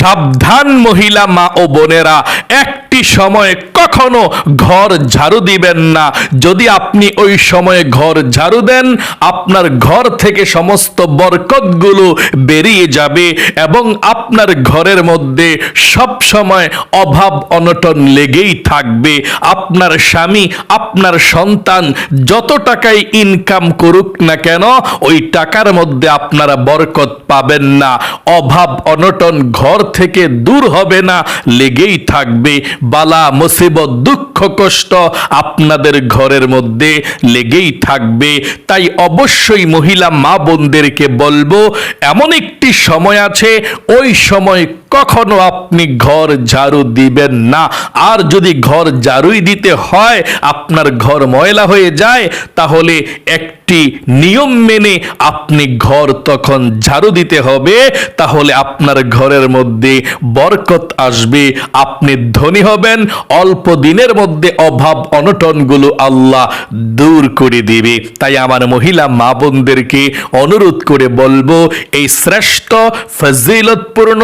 সাবধান মহিলা মা ও বোনেরা একটি সময় কখনো ঘর ঝাড়ু দিবেন না। যদি আপনি ওই সময়ে ঘর ঝাড়ু দেন, আপনার ঘর থেকে সমস্ত বরকতগুলো বেরিয়ে যাবে এবং আপনার ঘরের মধ্যে সব সময় অভাব অনটন লেগেই থাকবে। আপনার স্বামী, আপনার সন্তান যত টাকাই ইনকাম করুক না কেন, ওই টাকার মধ্যে আপনারা বরকত পাবেন না। অভাব অনটন ঘর থেকে দূর হবে না, লেগেই থাকবে। বালা মুসিবত দুঃখ, কষ্ট আপনাদের ঘরের মধ্যে লেগেই থাকবে। তাই অবশ্যই মহিলা মা বোনদেরকে বলব, এমন একটি সময় আছে, ওই সময় কখনো আপনি ঘর ঝাড়ু দিবেন না। আর যদি ঘর ঝাড়ুই দিতে হয়, আপনার ঘর ময়লা হয়ে যায়, তাহলে একটি নিয়ম মেনে আপনি ঘর তখন ঝাড়ু দিতে হবে, তাহলে আপনার ঘরের মধ্যে বরকত আসবে। আপনি ধনী হবেন, অল্প দিনের মধ্যে অভাব অনটনগুলো আল্লাহ দূর করে দিবে। তাই আমার মহিলা মা বোনদেরকে অনুরোধ করে বলব, এই শ্রেষ্ঠ ফজিলতপূর্ণ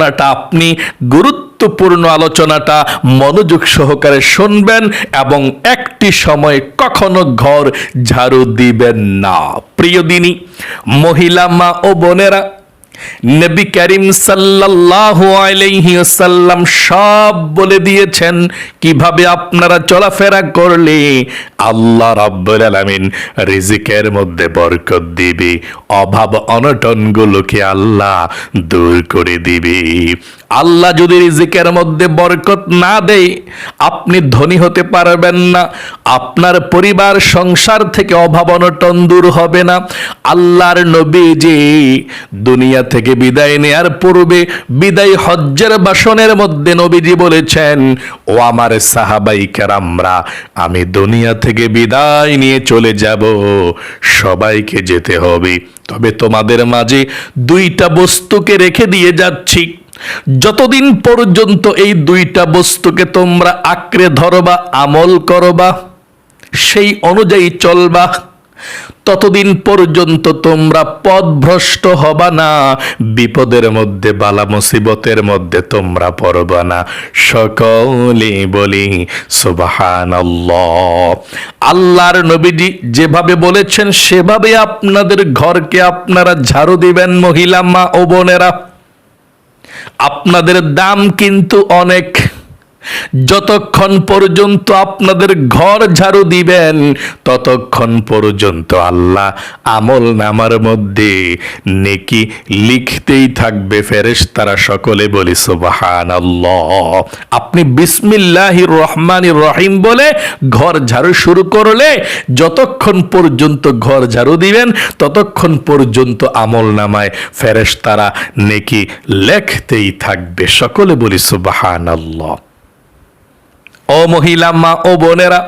আলোচনাটা, আপনি গুরুত্বপূর্ণ আলোচনাটা মনোযোগ সহকারে শুনবেন এবং একটি সময় কখনো ঘর ঝাড়ু দিবেন না। প্রিয় দিনী, মহিলা মা ও বোনেরা, নবী করিম সাল্লাল্লাহু আলাইহি ওয়াসাল্লাম সব বলে দিয়েছেন, কীভাবে আপনারা চলাফেরা করলে আল্লাহ রাব্বুল আলামিন রিজিকের মধ্যে বরকত দিবে, অভাব অনটনগুলোকে আল্লাহ দূর করে দিবে। আল্লাহ যদি রিজিকের মধ্যে বরকত না দেয়, আপনি ধনী হতে পারবেন না, আপনার পরিবার, সংসার থেকে অভাব অনটন দূর হবে না। আল্লাহর নবী যে দুনিয়া থেকে বিদায় নেয়ার পূর্বে বিদায় হজ্জের বাসনের মধ্যে নবীজি বলেছেন, ও আমার সাহাবাই কেরামরা, আমি দুনিয়া থেকে বিদায় নিয়ে চলে যাব। সবাইকে যেতে হবে। তবে তোমাদের মাঝে দুইটা বস্তুকে রেখে দিয়ে যাচ্ছি। যতদিন পর্যন্ত এই দুইটা বস্তুকে তোমরা আঁকড়ে ধরবা, আমল করবা, সেই অনুযায়ী চলবা। ততদিন পর্যন্ত তোমরা পথভ্রষ্ট হবা না। বিপদের মধ্যে, বালা মুসিবতের মধ্যে তোমরা পড়বা না। সকলে বলি সুবাহান আল্লাহর নবীজি যেভাবে বলেছেন, সেভাবে আপনাদের ঘরকে আপনারা ঝাড়ু দিবেন মহিলা মা ও বোনেরা। আপনাদের দাম কিন্তু অনেক। যতক্ষণ পর্যন্ত আপনাদের ঘর ঝাড়ু দিবেন, ততক্ষণ পর্যন্ত আল্লাহ আমল নামার মধ্যে নেকি লিখতেই থাকবে ফেরেশ তারা সকলে বলি সুবাহান আপনি বিসমিল্লাহির রহমানির রহিম বলে ঘর ঝাড়ু শুরু করলে, যতক্ষণ পর্যন্ত ঘর ঝাড়ু দিবেন, ততক্ষণ পর্যন্ত আমল নামায় ফেরেশ তারা নেকি লেখতেই থাকবে। সকলে বলি সুবাহান আল্লাহ ও মহিলা মা ও বোনেরা,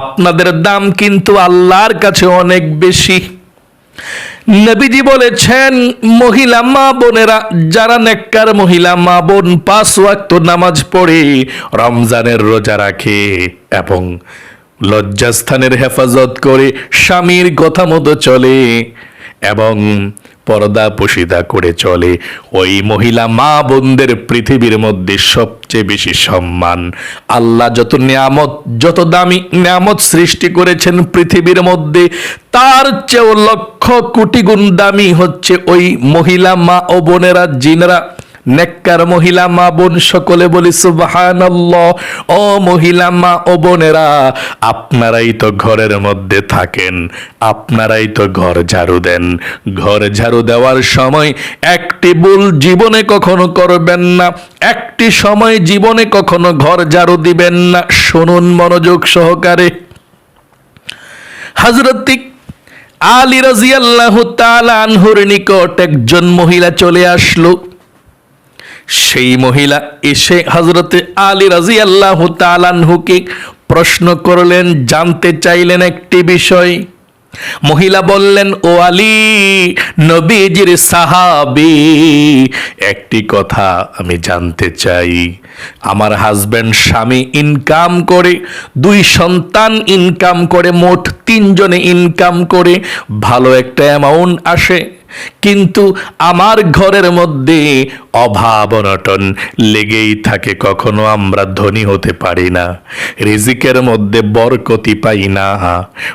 আপনাদের দাম কিন্তু আল্লাহর কাছে অনেক বেশি। নবীজি বলেছেন, মহিলা মা বোনেরা, যারা নেককার মহিলা মা বোন পাঁচ ওয়াক্ত নামাজ পড়ে, রমজানের রোজা রাখে এবং লজ্জাস্থানের হেফাজত করে স্বামীর কথা মতো চলে এবং পর্দা পশিদা করে চলে। ওই মহিলা মা বোনদের পৃথিবীর মধ্যে সবচেয়ে বেশি সম্মান। আল্লাহ যত নিয়ামত, যত দামি নিয়ামত সৃষ্টি করেছেন পৃথিবীর মধ্যে, তার চেয়েও লক্ষ কোটি গুণ দামি হচ্ছে ওই মহিলা মা ও বোনেরা, জিনরা নেককার মহিলা মা বোন সকলে বলি, সুবহানাল্লাহ। ও মহিলা মা ও বোনেরা, আপনারাই তো ঘরের মধ্যে থাকেন, আপনারাই তো ঘর ঝাড়ু দেন। ঘর ঝাড়ু দেওয়ার সময় একটি ভুল জীবনে কখনো করবেন না, একটি সময় জীবনে কখনো ঘর ঝাড়ু দিবেন না। শুনুন মনোযোগ সহকারে। হজরতিক আলী রাজিয়াল্লাহু তাআলা আনহুর নিকট একজন মহিলা চলে আসলো। সেই মহিলা এসে হজরতে আলী রাজি আল্লাহ তালানহুকে প্রশ্ন করলেন, জানতে চাইলেন একটি বিষয়। মহিলা বললেন, ও আলী, নবীজির সাহাবি, একটি কথা আমি জানতে চাই। আমার হাজবেন্ড স্বামী ইনকাম করে, দুই সন্তান ইনকাম করে, মোট তিনজনে ইনকাম করে, ভালো একটা অ্যামাউন্ট আসে। কিন্তু আমার ঘরের মধ্যে অভাব অনটন লেগেই থাকে, কখনো আমরা ধনী হতে পারি না, রিজিকের মধ্যে বরকতি পাই না।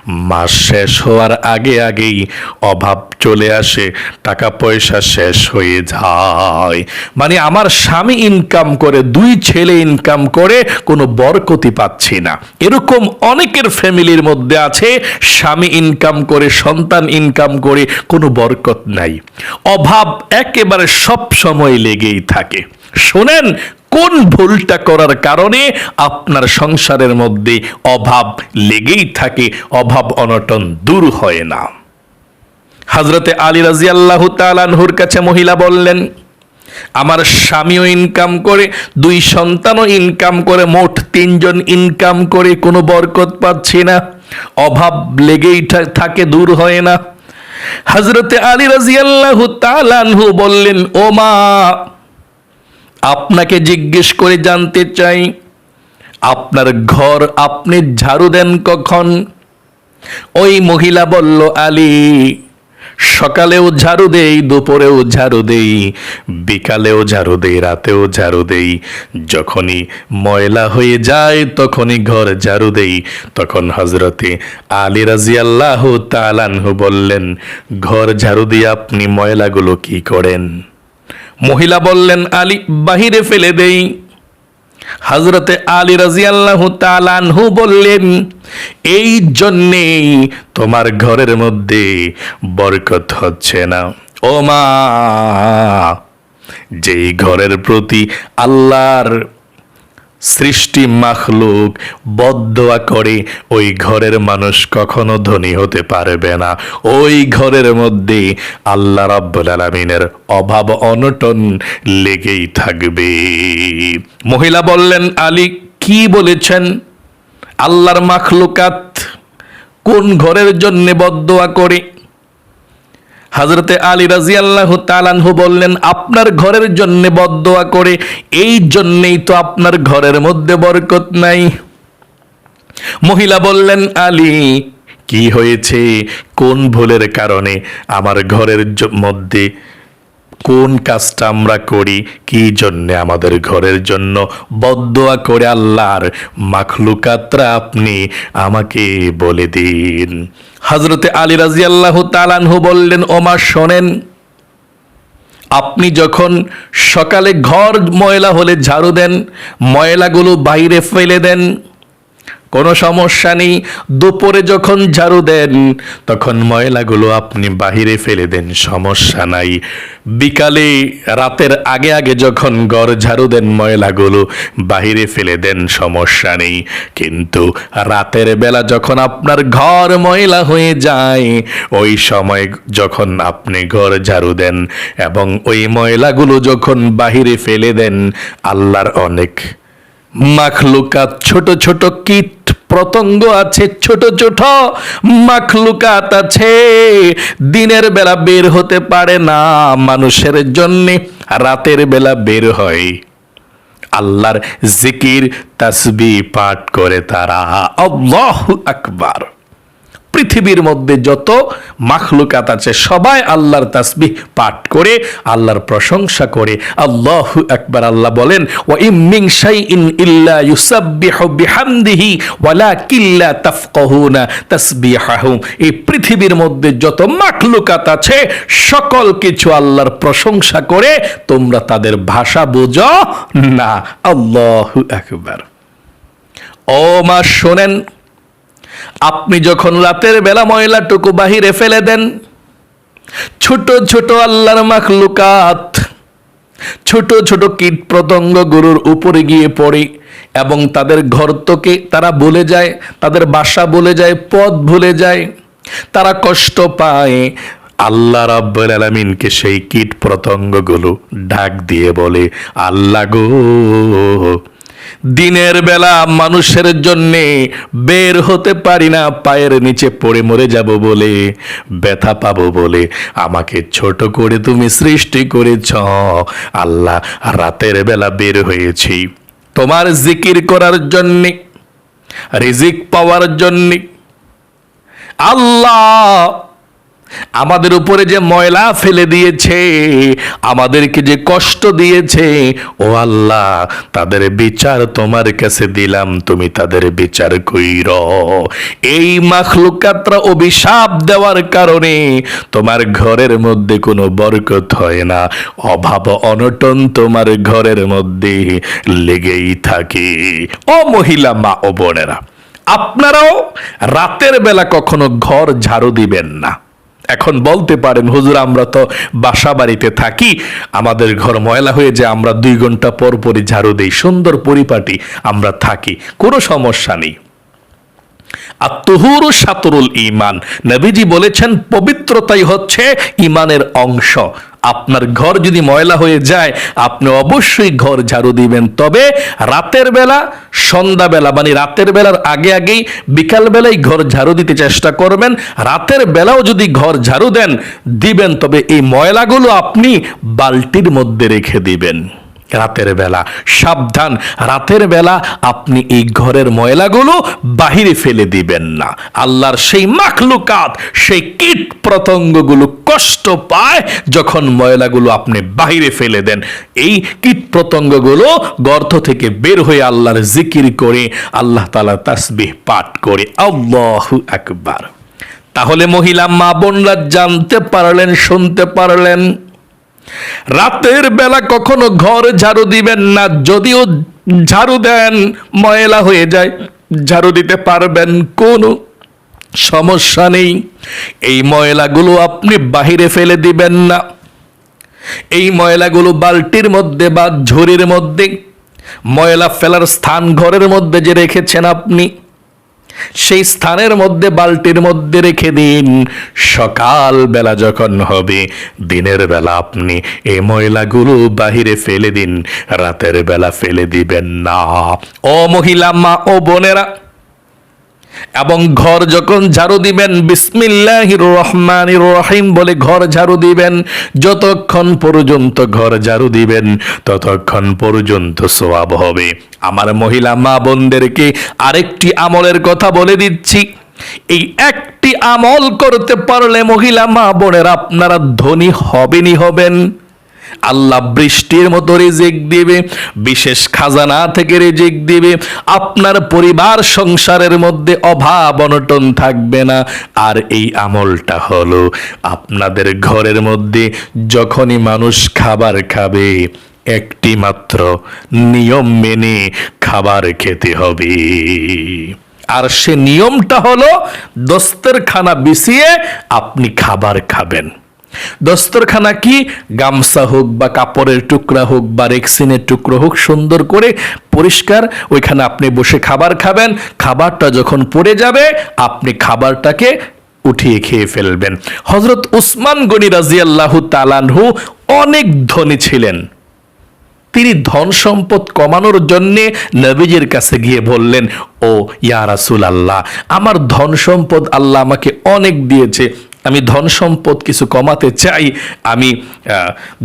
মাস শেষ হওয়ার আগে আগেই অভাব চলে আসে টাকা পয়সা শেষ হয়ে যায়। মানে আমার স্বামী ইনকাম করে, দুই ছেলে ইনকাম করে, কোনো বরকতি পাচ্ছি না। এরকম অনেকের ফ্যামিলির মধ্যে আছে, স্বামী ইনকাম করে, সন্তান ইনকাম করে, কোনো বরকত নাই। অভাব একেবারে সব সময় লেগেই থাকে। শোনেন, কোন ভুলটা করার কারণে আপনার সংসারের মধ্যে অভাব লেগেই থাকে, অভাব অনটন দূর হয় না। হজরতে আলী রাজি আল্লাহ তালানহুর কাছে মহিলা বললেন, আমার স্বামীও ইনকাম করে, দুই সন্তানও ইনকাম করে, মোট তিনজন ইনকাম করে, কোনো বরকত পাচ্ছি না। অভাব লেগেই থাকে, দূর হয় না। হজরতে আলী রাজি আল্লাহ তালানহু বললেন, ও মা, আপনাকে জিজ্ঞেস করে জানতে চাই, আপনার ঘর আপনি ঝাড়ু দেন কখন? ওই মহিলা বলল, আলী সকালেও ঝাড়ু দেই, দুপুরেও ঝাড়ু দেই, বিকালেও ঝাড়ু দেই, রাতেও ঝাড়ু দেই। যখনই ময়লা হয়ে যায়, তখনই ঘর ঝাড়ু দেই। তখন হজরতে আলী রাজি তালানহু বললেন, ঘর ঝাড়ু দিয়ে আপনি ময়লাগুলো কি করেন? মহিলা বললেন, আলী, বাহিরে ফেলে দেই। হজরতে আলী রাজিয়াল্লাহ তালানহু বললেন, এই জন্যেই তোমার ঘরের মধ্যে বরকত হচ্ছে না। ও মা যেই ঘরের প্রতি আল্লাহর সৃষ্টি মাখলুক বদোয়া করে, ওই ঘরের মানুষ কখনো ধনী হতে পারবে না। ওই ঘরের মধ্যে আল্লাহ রাব্বুল আলামিনের অভাব অনটন লেগেই থাকবে। মহিলা বললেন, আলী, কি বলেছেন? আল্লাহর মাখলুকাত কোন ঘরের জন্যে বদোয়া করে? হজরতে আলী রাজি আল্লাহ তালানহু বললেন, আপনার ঘরের জন্য বদোয়া করে, এই জন্যেই তো আপনার ঘরের মধ্যে বরকত নাই। মহিলা বললেন, আলী, কি হয়েছে? কোন ভুলের কারণে আমার ঘরের মধ্যে কোন কাজটা আমরা করি? কি জন্য আমাদের ঘরের জন্য বদোয়া করে আল্লাহর মাখলুকাতরা আপনি আমাকে বলে দিন। হজরতে আলী রাজিয়াল্লাহ তালানহু বললেন, ওমা, শোনেন, আপনি যখন সকালে ঘর ময়লা হলে ঝাড়ু দেন, ময়লাগুলো বাইরে ফেলে দেন কোনো সমস্যা নেই। দুপুরে যখন ঝাড়ু দেন, তখন ময়লাগুলো আপনি বাহিরে ফেলে দেন, সমস্যা নাই। বিকালে, রাতের আগে আগে যখন ঘর ঝাড়ু দেন, ময়লাগুলো বাহিরে ফেলে দেন, সমস্যা নেই। কিন্তু রাতের বেলা যখন আপনার ঘর ময়লা হয়ে যায়, ওই সময় যখন আপনি ঘর ঝাড়ু দেন এবং ওই ময়লাগুলো যখন বাহিরে ফেলে দেন, আল্লাহর অনেক মাখলুকাত ছোট ছোট কীট প্রতঙ্গ আছে, ছোট ছোট মাখলুকাত আছে। দিনের বেলা বের হতে পারে না মানুষের জন্যে, রাতের বেলা বের হয়। আল্লাহর জিকির তাসবি পাঠ করে তারা। আল্লাহু আকবার। পৃথিবীর মধ্যে যত মাখলুকাত আছে, সবাই আল্লাহর তাসবিহ পাঠ করে, আল্লাহর প্রশংসা করে। আল্লাহ একবার আল্লাহ বলেন ওয়া ইমিং শাইইন ইল্লা ইউসাব্বিহু বিহামদিহি ওয়ালাকিল্লা তাফকাহুনা তাসবিহাহুম। এই পৃথিবীর মধ্যে যত মাখলুকাত আছে, সকল কিছু আল্লাহর প্রশংসা করে, তোমরা তাদের ভাষা বুঝো না। আল্লাহু আকবার। ও মা, শোনেন আপনি যখন রাতের বেলা ময়লাটুকু বাহিরে ফেলে দেন, ছোট ছোট আল্লাহর মাখলুকাত, ছোট ছোট কীট পতঙ্গ গরুর উপরে গিয়ে পড়ে এবং তাদের ঘরতকে তারা বলে যায়, তাদের বাসা বলে যায়, পথ ভুলে যায়, তারা কষ্ট পায়। আল্লাহ রাব্বুল আলামিনকে সেই কীট পতঙ্গগুলো ডাক দিয়ে বলে, আল্লাহ গো দিনের বেলা মানুষের জন্যে বের হতে পারি না, পায়ের নিচে পড়ে মরে যাব বলে, ব্যথা পাবো বলে। আমাকে ছোট করে তুমি সৃষ্টি করেছ। আল্লাহ, রাতের বেলা বের হয়েছি। তোমার জিকির করার জন্যে, রিজিক পাওয়ার জন্যে। আল্লাহ আমাদের উপরে যে ময়লা ফেলে দিয়েছে, আমাদেরকে যে কষ্ট দিয়েছে, ও আল্লাহ, তাদের বিচার তোমার কাছে দিলাম, তুমি তাদের বিচার কইর। এই মাখলুকাতরা অভিশাপ দেওয়ার কারণে তোমার ঘরের মধ্যে কোনো বরকত হয় না। অভাব অনটন তোমার ঘরের মধ্যে লেগেই থাকে। ও মহিলা, মা ও বোনেরা, আপনারাও রাতের বেলা কখনো ঘর ঝাড়ু দিবেন না। এখন বলতে পারেন, হুজুর, আমরা তো বাসা বাড়িতে থাকি। আমাদের ঘর ময়লা হয়ে যায়, আমরা দুই ঘণ্টা পর পরই ঝাড়ু দিই। সুন্দর পরিপাটি আমরা থাকি। কোনো সমস্যা নেই। আত্মহুরু সাতরুল ইমান। নবীজি বলেছেন, পবিত্রতাই হচ্ছে ইমানের অংশ। আপনার ঘর যদি ময়লা হয়ে যায়, আপনি অবশ্যই ঘর ঝাড়ু দিবেন। তবে রাতের বেলা সন্ধ্যাবেলা মানে রাতের বেলার আগে আগেই বিকালবেলায় ঘর ঝাড়ু দিতে চেষ্টা করবেন। রাতের বেলাও যদি ঘর ঝাড়ু দেন, দিবেন, তবে এই ময়লাগুলো আপনি বালতির মধ্যে রেখে দিবেন। রাতের বেলা। সাবধান, রাতের বেলা আপনি এই ঘরের ময়লাগুলো বাহিরে ফেলে দিবেন না। আল্লাহর সেই মাখলুকাত, সেই কীট প্রতঙ্গগুলো কষ্ট পায় যখন ময়লাগুলো আপনি বাহিরে ফেলে দেন। এই কীট প্রতঙ্গগুলো গর্ত থেকে বের হয়ে আল্লাহর জিকির করে, আল্লাহ তালা তাসবিহ পাঠ করে। আল্লাহু আকবার। তাহলে মহিলা মা বোনরা জানতে পারলেন, শুনতে পারলেন। রাতের বেলা কখনো ঘর ঝাড়ু দিবেন না, যদিও ঝাড়ু দেন, ময়লা হয়ে যায়। ঝাড়ু দিতে পারবেন, কোনো সমস্যা নেই। এই ময়লাগুলো আপনি বাহিরে ফেলে দিবেন না। এই ময়লাগুলো বালতির মধ্যে বা ঝুড়ির মধ্যে, ময়লা ফেলার স্থান ঘরের মধ্যে যে রেখেছেন আপনি সেই স্থানের মধ্যে, বালতির মধ্যে রেখে দিন। সকাল বেলা যখন হবে, দিনের বেলা আপনি এই ময়লাগুলো বাহিরে ফেলে দিন। রাতের বেলা ফেলে দিবেন না। ও মহিলা, মা, ও বোনেরা এবং ঘর যখন ঝাড়ু দিবেন, বিসমিল্লাহির রহমানির রহিম বলে ঘর ঝাড়ু দিবেন, যতক্ষণ পর্যন্ত ঘর ঝাড়ু দিবেন, ততক্ষণ পর্যন্ত সোয়াব হবে। আমার মহিলা মা বোনদেরকে আরেকটি আমলের কথা বলে দিচ্ছি। এই একটি আমল করতে পারলে মহিলা মা বোনের আপনারা ধনী হবেনই হবেন। আল্লাহ বৃষ্টির মতো রেজেক দিবে, বিশেষ খাজানা থেকে রেজেক দিবে, আপনার পরিবার সংসারের মধ্যে অভাব অনটন থাকবে না। আর এই আমলটা হলো আপনাদের ঘরের মধ্যে যখনই মানুষ খাবার খাবে, একটি মাত্র নিয়ম মেনে খাবার খেতে হবে। আর সে নিয়মটা হলো দস্তেরখানা বিছিয়ে আপনি খাবার খাবেন। দস্তরখানা কি? গামছা হোক বা কাপড়ের টুকরা হোক বা রেক্সিনের টুকরো হোক, সুন্দর করে পরিষ্কার। ওইখানে আপনি বসে খাবার খাবেন। খাবারটা যখন পড়ে যাবে, আপনি খাবারটাকে উঠিয়ে খেয়ে ফেলবেন। হজরত উসমান গনি রাজিয়াল্লাহু তালানহু অনেক ধনী ছিলেন। তিনি ধন সম্পদ কমানোর জন্যে নবীজির কাছে গিয়ে বললেন, ও ইয়া রাসুল আল্লাহ আমার ধন সম্পদ আল্লাহ আমাকে অনেক দিয়েছে। আমি ধন সম্পদ কিছু কমাতে চাই, আমি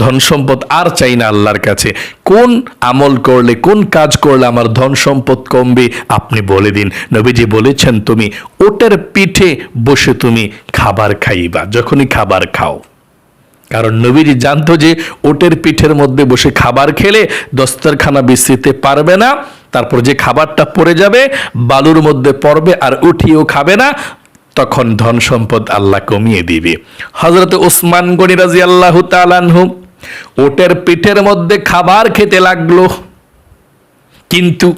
ধন সম্পদ আর চাই না আল্লাহর কাছে। কোন আমল করলে, কোন কাজ করলে আমার ধন সম্পদ কমবে, আপনি বলে দিন। নবীজি বলেছেন, তুমি ওটের পিঠে বসে তুমি খাবার খাইবা, যখনই খাবার খাও। কারণ নবীজি জানতো যে ওটের পিঠের মধ্যে বসে খাবার খেলে দস্তরখানা বিস্তৃতে পারবে না, তারপর যে খাবারটা পড়ে যাবে, বালুর মধ্যে পড়বে আর উঠিয়েও খাবে না তখন ধন সম্পদ আল্লাহ কমিয়ে দিবে। হজরত ওসমান গনি রাজি আল্লাহ তালানহু ওটের পিঠের মধ্যে খাবার খেতে লাগল। কিন্তু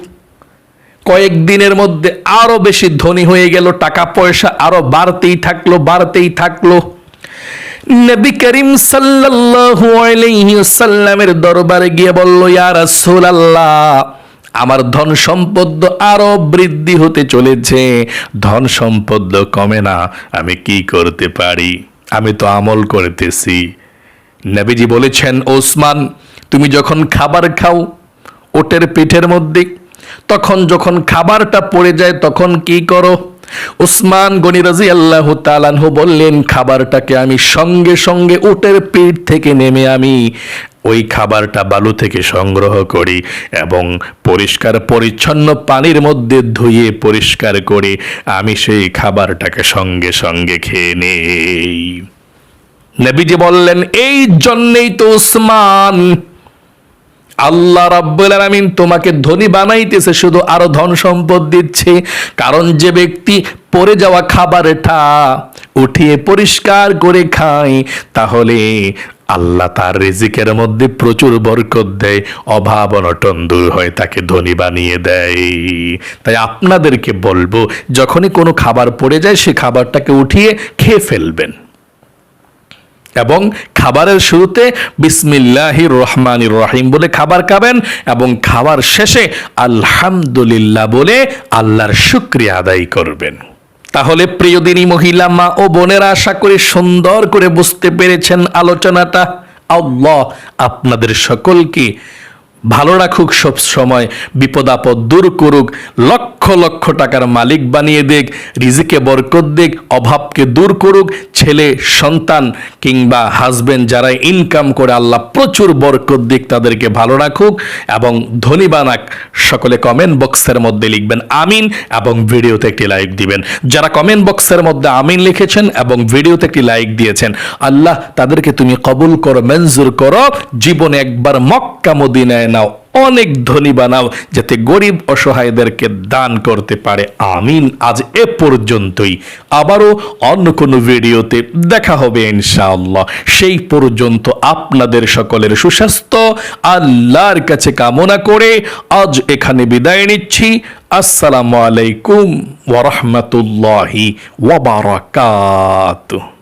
কয়েকদিনের মধ্যে আরও বেশি ধনী হয়ে গেল টাকা পয়সা আরও বাড়তেই থাকল বাড়তেই থাকল। নবী করিম সাল্লাল্লাহু আলাইহি ওয়াসাল্লামের দরবারে গিয়ে বলল, ইয়া রাসূলুল্লাহ আমার ধন সম্পদ আরও বৃদ্ধি হতে চলেছে। ধন সম্পদ কমে না, আমি কি করতে পারি? আমি তো আমল করতেছি। নবীজি বলেছেন, ওসমান, তুমি যখন খাবার খাও ওটের পিঠের মধ্যে, তখন যখন খাবারটা পড়ে যায়, তখন কি করো? উসমান গনি রাজি আল্লাহ তালানহু বললেন, খাবারটাকে আমি সঙ্গে সঙ্গে উটের পিঠ থেকে নেমে আমি ওই খাবারটা বালু থেকে সংগ্রহ করি এবং পরিষ্কার পরিচ্ছন্ন পানির মধ্যে ধুয়ে পরিষ্কার করে আমি সেই খাবারটাকে সঙ্গে সঙ্গে খেয়ে নেই। নবীজি বললেন, এই জন্যেই তো উসমান আল্লাহ রাব্বুল আলামিন তোমাকে ধনী বানাইতেছে, শুধু আরও ধন সম্পদ দিচ্ছে। কারণ যে ব্যক্তি পড়ে যাওয়া খাবারটা উঠিয়ে পরিষ্কার করে খায়, তাহলে আল্লাহ তার রিজিকের মধ্যে প্রচুর বরকত দেয়, অভাব অনটন দূর হয়, তাকে ধনী বানিয়ে দেয়। তাই আপনাদেরকে বলব, যখনই কোনো খাবার পড়ে যায়, সে খাবারটাকে উঠিয়ে খেয়ে ফেলবেন। এবং খাবারের শুরুতে বিসমিল্লাহির রহমানির রহিম বলে খাবার খাবেন এবং খাবার শেষে আলহামদুলিল্লাহ বলে আল্লাহর শুক্রিয়া আদায় করবেন। তাহলে প্রিয়দিনী মহিলা, মা ও বোনেরা, আশা করি সুন্দর করে বুঝতে পেরেছেন আলোচনাটা। আল্লাহ আপনাদের সকলকে ভালো রাখুক, সব সময় বিপদ আপদ দূর করুক, লক্ষ লক্ষ লক্ষ টাকার মালিক বানিয়ে দেখ, রিজিকে বরকত দেখ, অভাবকে দূর করুক, ছেলে, সন্তান কিংবা হাজবেন্ড যারা ইনকাম করে আল্লাহ প্রচুর বরকত দিক তাদেরকে ভালো রাখুক এবং ধনী বানাক। সকলে কমেন্ট বক্সের মধ্যে লিখবেন আমিন এবং ভিডিওতে একটি লাইক দিবেন। যারা কমেন্ট বক্সের মধ্যে আমিন লিখেছেন এবং ভিডিওতে একটি লাইক দিয়েছেন, আল্লাহ তাদেরকে তুমি কবুল করো, মঞ্জুর করো। জীবনে একবার মক্কা মদিনায় নাও। অনেক ধনী বানাও যাতে গরিব অসহায়দেরকে দান করতে পারে। আমিন। আজ এ পর্যন্তই। আবারও অন্য কোনো ভিডিওতে দেখা হবে ইনশাআল্লাহ। সেই পর্যন্ত আপনাদের সকলের সুস্বাস্থ্য, আল্লাহর কাছে কামনা করে আজ এখানে বিদায় নিচ্ছি। আসসালামু আলাইকুম ওরহমতুল্লাহি ওয়াবারাকাতুহ